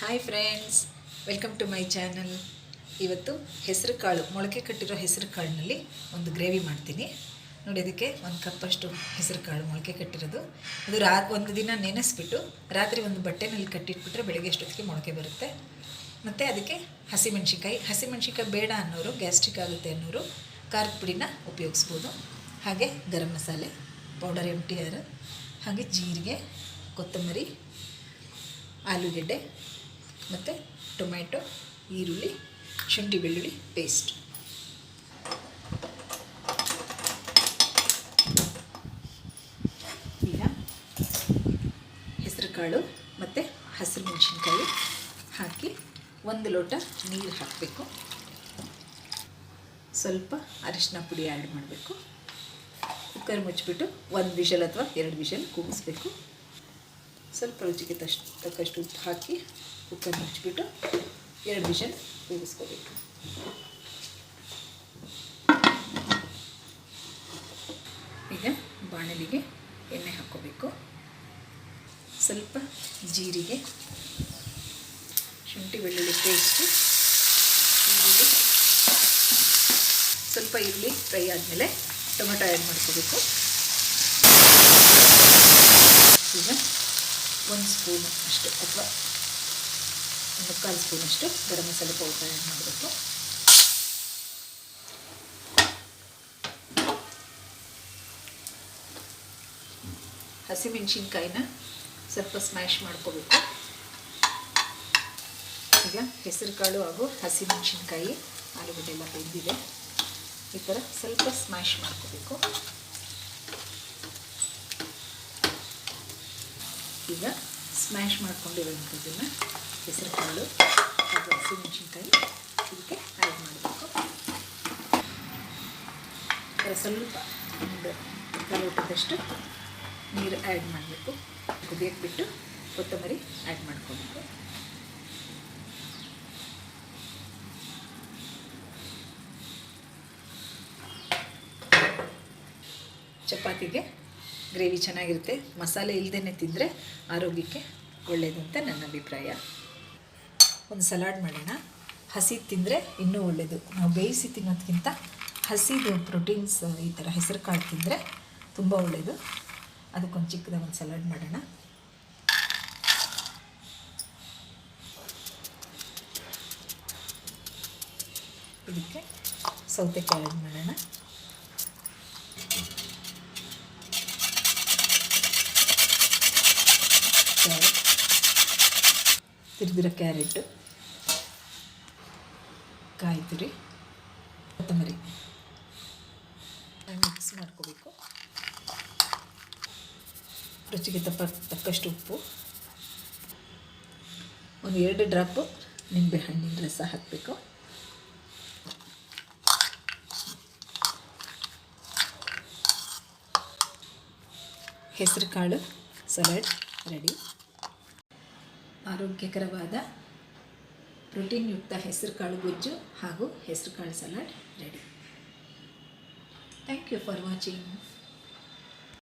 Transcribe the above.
Hi friends welcome to my channel ಇವತ್ತು ಹೆಸರು ಕಾಳು, ಮೊಳಕೆ ಕಟ್ಟಿರೋ ಹೆಸರು ಕಾಳಿನಲ್ಲಿ ಒಂದು ಗ್ರೇವಿ ಮಾಡ್ತೀನಿ. ನೋಡಿ ಅದಕ್ಕೆ ಒಂದು ಕಪ್ಪಷ್ಟು ಹೆಸರು ಕಾಳು ಮೊಳಕೆ ಕಟ್ಟಿರೋದು. ಅದು ರಾ, ಒಂದು ದಿನ ನೆನೆಸ್ಬಿಟ್ಟು ರಾತ್ರಿ ಒಂದು ಬಟ್ಟೆನಲ್ಲಿ ಕಟ್ಟಿಟ್ಬಿಟ್ರೆ ಬೆಳಗ್ಗೆ ಎಷ್ಟೊತ್ತಿಗೆ ಮೊಳಕೆ ಬರುತ್ತೆ. ಮತ್ತು ಅದಕ್ಕೆ ಹಸಿಮೆಣ್ಸಿನ್ಕಾಯಿ ಹಸಿಮೆಣ್ಸಿನ್ಕಾಯಿ ಬೇಡ ಅನ್ನೋರು, ಗ್ಯಾಸ್ಟ್ರಿಕ್ ಆಗುತ್ತೆ ಅನ್ನೋರು ಖಾರದ ಪುಡಿನ ಉಪಯೋಗಿಸ್ಬೋದು. ಹಾಗೆ garam masala powder M T R ಹಾಗೆ ಜೀರಿಗೆ, ಕೊತ್ತಂಬರಿ, ಆಲೂಗೆಡ್ಡೆ ಮತ್ತು ಟೊಮ್ಯಾಟೊ, ಈರುಳ್ಳಿ, ಶುಂಠಿ ಬೆಳ್ಳುಳ್ಳಿ ಪೇಸ್ಟ್ ಈಗ ಹೆಸರುಕಾಳು ಮತ್ತು ಹಸಿರು ಮೆಣಸಿನ್ಕಾಯಿ ಹಾಕಿ ಒಂದು ಲೋಟ ನೀರು ಹಾಕಬೇಕು. ಸ್ವಲ್ಪ ಅರಿಶಿನ ಪುಡಿ ಆ್ಯಡ್ ಮಾಡಬೇಕು. ಕುಕ್ಕರ್ ಮುಚ್ಚಿಬಿಟ್ಟು ಒಂದು ವಿಷಲ್ ಅಥವಾ ಎರಡು ವಿಷಲ್ ಕೂಗಿಸ್ಬೇಕು. ಸ್ವಲ್ಪ ರುಚಿಗೆ ತಷ್ಟು ತಕ್ಕಷ್ಟು ಉಪ್ಪು ಹಾಕಿ ಕುಕ್ಕರ್ ಹಚ್ಚಿಬಿಟ್ಟು ಎರಡು ವಿಷನ್ ಕೂಗಿಸ್ಕೋಬೇಕು ಈಗ ಬಾಣಲಿಗೆ ಎಣ್ಣೆ ಹಾಕ್ಕೋಬೇಕು. ಸ್ವಲ್ಪ ಜೀರಿಗೆ, ಶುಂಠಿ, ಬೆಳ್ಳುಳ್ಳಿ ಪೇಸ್ಟು, ಈರುಳ್ಳಿ, ಸ್ವಲ್ಪ ಈರುಳ್ಳಿ ಫ್ರೈ ಆದಮೇಲೆ ಟೊಮೆಟೊ ಆ್ಯಡ್ ಮಾಡ್ಕೋಬೇಕು. ಈಗ ಒಂದು ಸ್ಪೂನ್ ಅಷ್ಟು, ಅಥವಾ ಮುಕ್ಕಾಲು ಸ್ಪೂನಷ್ಟು ಗರಂ ಮಸಾಲೆ ಪೌಡರ್ ಆ್ಯಡ್ ಮಾಡಬೇಕು ಹಸಿಮೆಣಸಿನ್ಕಾಯಿನ ಸ್ವಲ್ಪ ಸ್ಮ್ಯಾಶ್ ಮಾಡ್ಕೋಬೇಕು. ಈಗ ಹೆಸರು ಕಾಳು ಹಾಗೂ ಹಸಿಮೆಣಸಿನ್ಕಾಯಿ ಆಲೂಗಡ್ಡೆ ಎಲ್ಲ ಬೆಂದಿದೆ. ಈ ಥರ ಸ್ವಲ್ಪ ಸ್ಮ್ಯಾಶ್ ಮಾಡ್ಕೋಬೇಕು. ಈಗ ಸ್ಮ್ಯಾಶ್ ಮಾಡ್ಕೊಂಡಿರೋಂಥದ್ದನ್ನು ಹೆಸರು ಕಾಳು ಹಾಗೂ ಹಸಿಮೆಣಸಿನ್ಕಾಯಿ. ಇದಕ್ಕೆ ಆ್ಯಡ್ ಮಾಡಬೇಕು. ಸ್ವಲ್ಪ ಒಂದು ಕಲೋಟದಷ್ಟು ಲೋಟದಷ್ಟು ನೀರು ಆ್ಯಡ್ ಮಾಡಬೇಕು. ಕುದಿಯಕ್ಕೆ ಬಿಟ್ಟು ಕೊತ್ತಂಬರಿ ಆ್ಯಡ್ ಮಾಡ್ಕೋಬೇಕು. ಚಪಾತಿಗೆ ಗ್ರೇವಿ ಚೆನ್ನಾಗಿರುತ್ತೆ. ಮಸಾಲೆ ಇಲ್ಲದೇ ತಿಂದರೆ ಆರೋಗ್ಯಕ್ಕೆ ಒಳ್ಳೆಯದಂತ ನನ್ನ ಅಭಿಪ್ರಾಯ. ಒಂದು ಸಲಾಡ್ ಮಾಡೋಣ. ಹಸಿ ತಿಂದರೆ ಇನ್ನೂ ಒಳ್ಳೆಯದು ನಾವು ಬೇಯಿಸಿ ತಿನ್ನೋದಕ್ಕಿಂತ ಹಸಿದು ಪ್ರೋಟೀನ್ಸ್, ಈ ಥರ ಹೆಸರು ಕಾಳು ತಿಂದರೆ ತುಂಬ ಒಳ್ಳೆಯದು ಅದಕ್ಕೊಂದು ಚಿಕ್ಕದಾಗಿ ಒಂದು ಸಲಾಡ್ ಮಾಡೋಣ. ಇದಕ್ಕೆ ಸೌತೆಕಾಯಿ ಆ್ಯಡ್ ಮಾಡೋಣ ತಿರುಗಿರೋ ಕ್ಯಾರೆಟು. ಕಾಯಿ ತುರಿ ಕೊತ್ತಂಬರಿ ಮಿಕ್ಸ್ ಮಾಡ್ಕೋಬೇಕು. ರುಚಿಗೆ ತಪ್ಪ, ತಕ್ಕಷ್ಟು ಉಪ್ಪು. ಒಂದು ಎರಡು ಡ್ರಾಪು ನಿಂಬೆ ಹಣ್ಣಿನ ರಸ ಹಾಕಬೇಕು. ಹೆಸರು ಕಾಳು ಸಲಾಡ್ ರೆಡಿ ಆರೋಗ್ಯಕರವಾದ ಪ್ರೋಟೀನ್ಯುಕ್ತ ಹೆಸರುಕಾಳು ಗೊಜ್ಜು ಹಾಗೂ ಹೆಸರುಕಾಳು salad ready. Thank you for watching